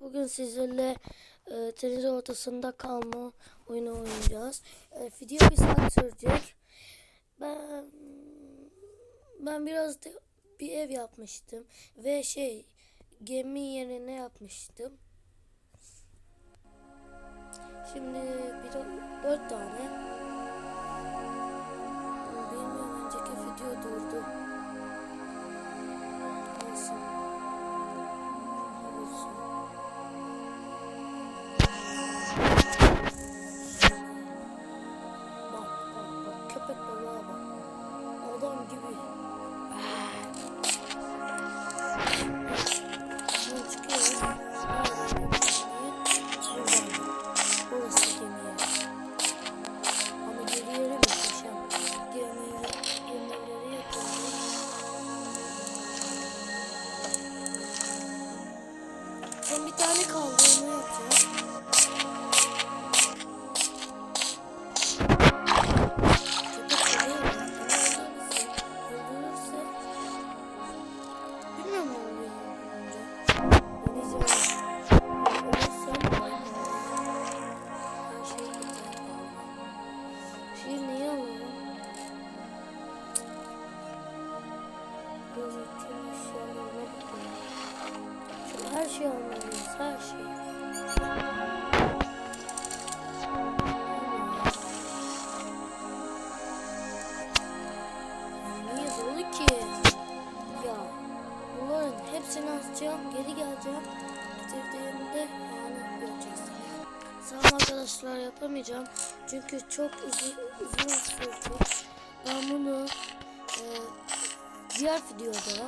Bugün sizlerle e, tenis ortasında kalma oyunu oynayacağız. E, video bir saat sürecek. Ben ben biraz da bir ev yapmıştım ve şey gemi yerine yapmıştım. Şimdi bir dört tane. Bilmiyorum önceki video durdu. Amen. Her şeyi almalıyız. Her şeyi. Niye dolu ki? Ya bunların hepsini atacağım, geri geleceğim. Bitirdiğimde yani göreceğiz. Sağ arkadaşlar yapamayacağım. Çünkü çok uzun, uzun sürecek. Ben bunu e, diğer videoda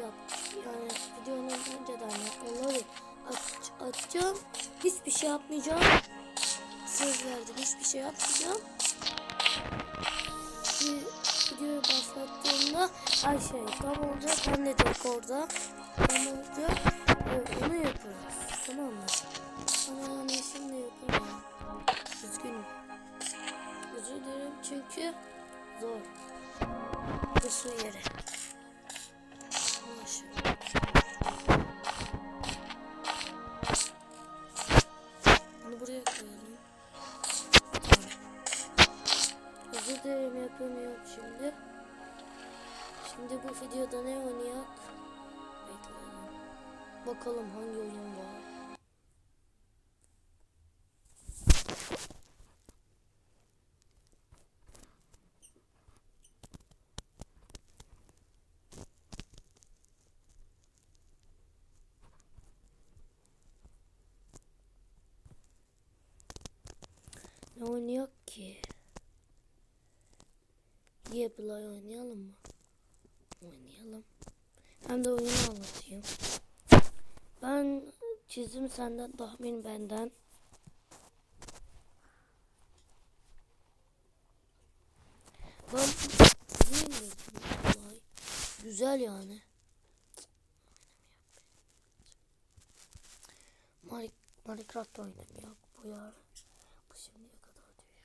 yap. Yani videonun önceden onları aç, açacağım. Hiçbir şey yapmayacağım. Söz verdim hiçbir şey yapmayacağım. Bir videoyu başlattığımda her şey tam olacak. Ben de tek orada tam olacak. Ve onu yaparız. Tamam mı? Ama yani şimdi yapamıyorum. Üzgünüm. Özür dilerim çünkü zor. Bu su yeri. Ulaşım. Şimdi bu videoda ne oynayak? Bekleyelim. Bakalım hangi oyun var. Ne oynayak ki? Yapılay oynayalım mı? Oynayalım. Hem de oyunu anlatayım. Ben çizim senden, tahmin benden. Ben? Yapılay. Güzel yani. Minecraft oynamıyor bu ya. Bu şimdiye kadar düşmüş.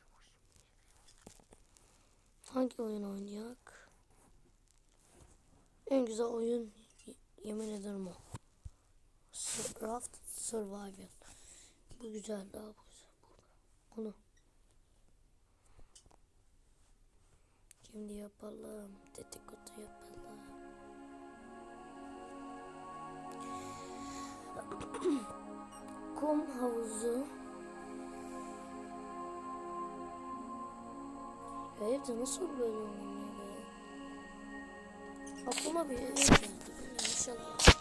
Hangi oyun oynayak? En güzel oyun yemin ederim o. Raft Survival. Bu güzel daha bu güzel. Bu- Bunu. Şimdi yapalım. Dedikodu yapalım. Kum havuzu. Ya evde nasıl böyle oynuyor be? Aklıma bir ev geldi. İnşallah.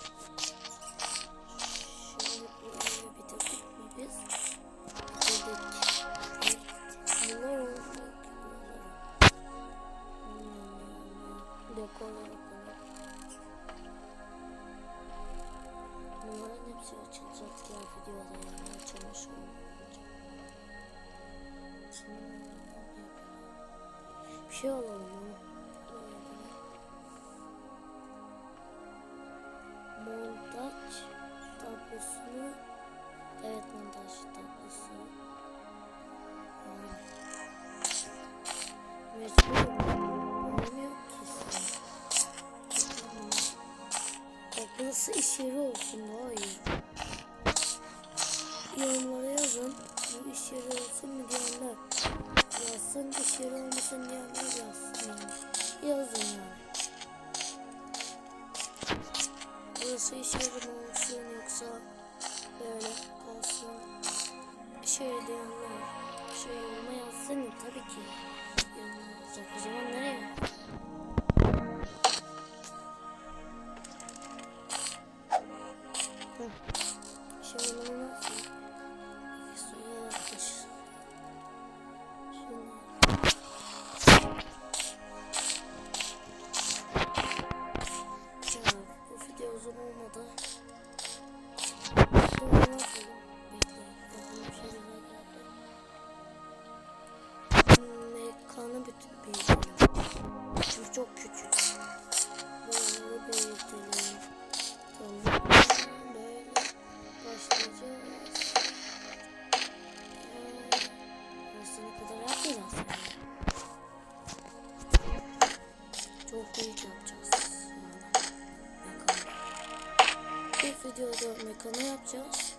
yorumlara yazın. Bu iş yeri olsun mu diyenler yazsın. İş yeri olmasın diyenler yazsın. Yani. Yazın yani. Burası iş yeri mi olsun yoksa böyle olsun. Şey diyenler şey olma yazsın tabii ki. Yani olacak. O zaman nereye? Yapacağız.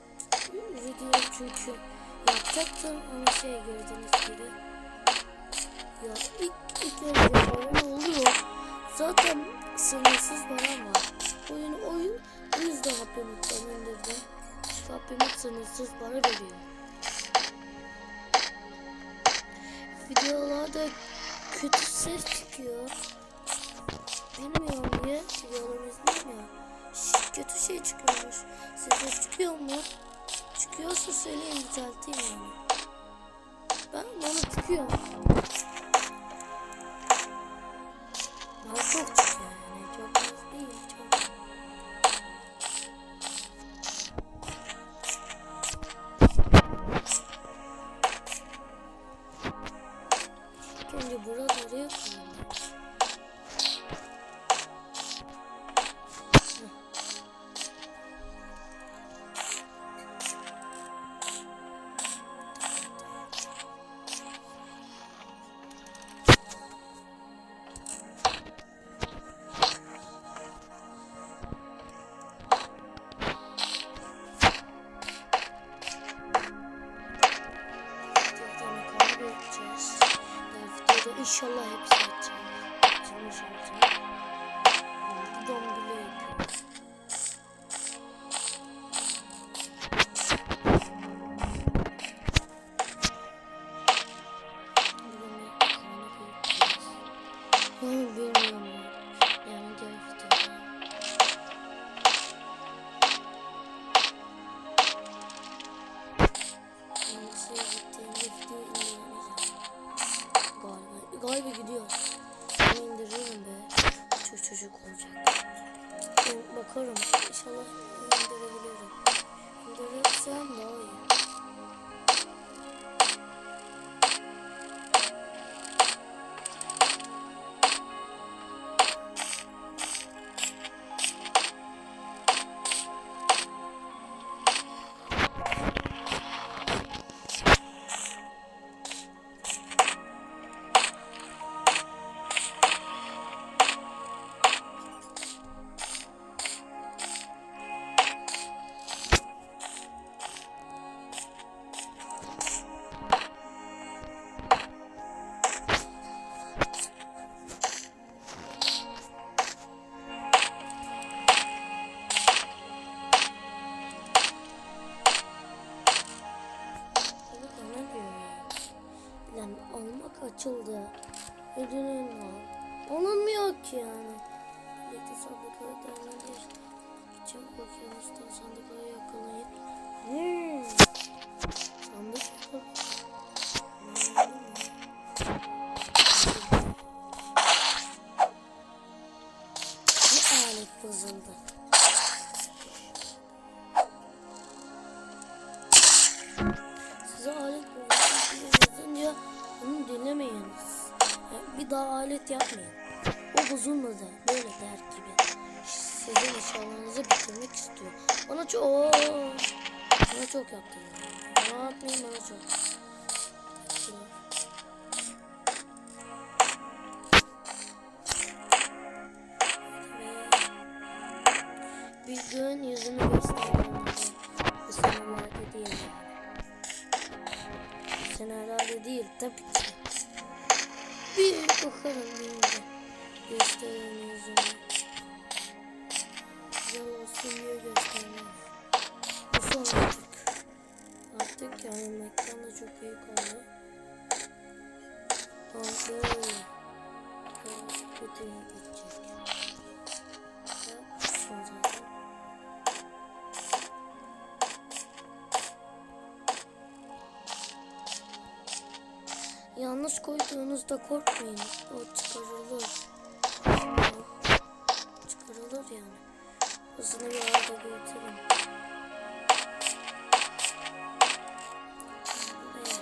Video çünkü yapacaktım ama şey gördüğünüz gibi ya ilk ilk önce param oluyor. Zaten sınırsız param var. Oyun oyun o yüzden Happy indirdim. Happy sınırsız para veriyor. Videolarda kötü ses çıkıyor. Bilmiyorum niye videolarımı izliyorum ya. Şş, kötü şey çıkıyormuş. Size çıkıyor mu? Çıkıyorsa söyleyin düzelteyim yani. Ben bana çıkıyor. Yapacağız. Yani videoda inşallah hepsi açacağım. Bitirmiş olacağım. pasando. Ödülün var. Alınmıyor ki yani. Birlikte sandıkları değerlendir. Çabuk bakıyoruz da sandıkları yakalayıp. Hmm. Sandık alet yapmayın. O bozulmadı. Böyle der gibi. Sizin eşyalarınızı bitirmek istiyor. Bana çok... Bana çok yaptı. Ne yapmayın bana çok. Bir gün yüzünü gösterdim. Bu senelerde değil. Senelerde değil tabii ki. Bir bakarım bir gösteririm yüzünü. Güzel olsun diye göstermem. Bu son artık. Artık yani mekan da çok oldu. Aa, böyle. Böyle videoya gidecek. Yanlış koyduğunuzda korkmayın. O çıkarılır. Çıkarılır yani. Hızını bir arada büyütelim. Buraya.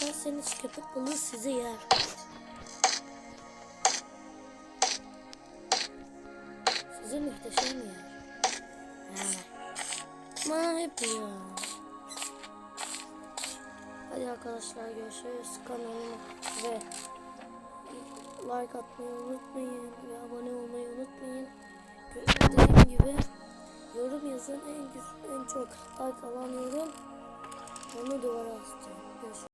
Derseniz köpek balığı sizi yer. Sizi muhteşem yer. Yani. Ama hep ya. Hadi arkadaşlar görüşürüz. Kanalıma ve like atmayı unutmayın ve abone olmayı unutmayın. Dediğim gibi yorum yazın en en çok like alan yorum onu duvara asacağım. Görüşürüz.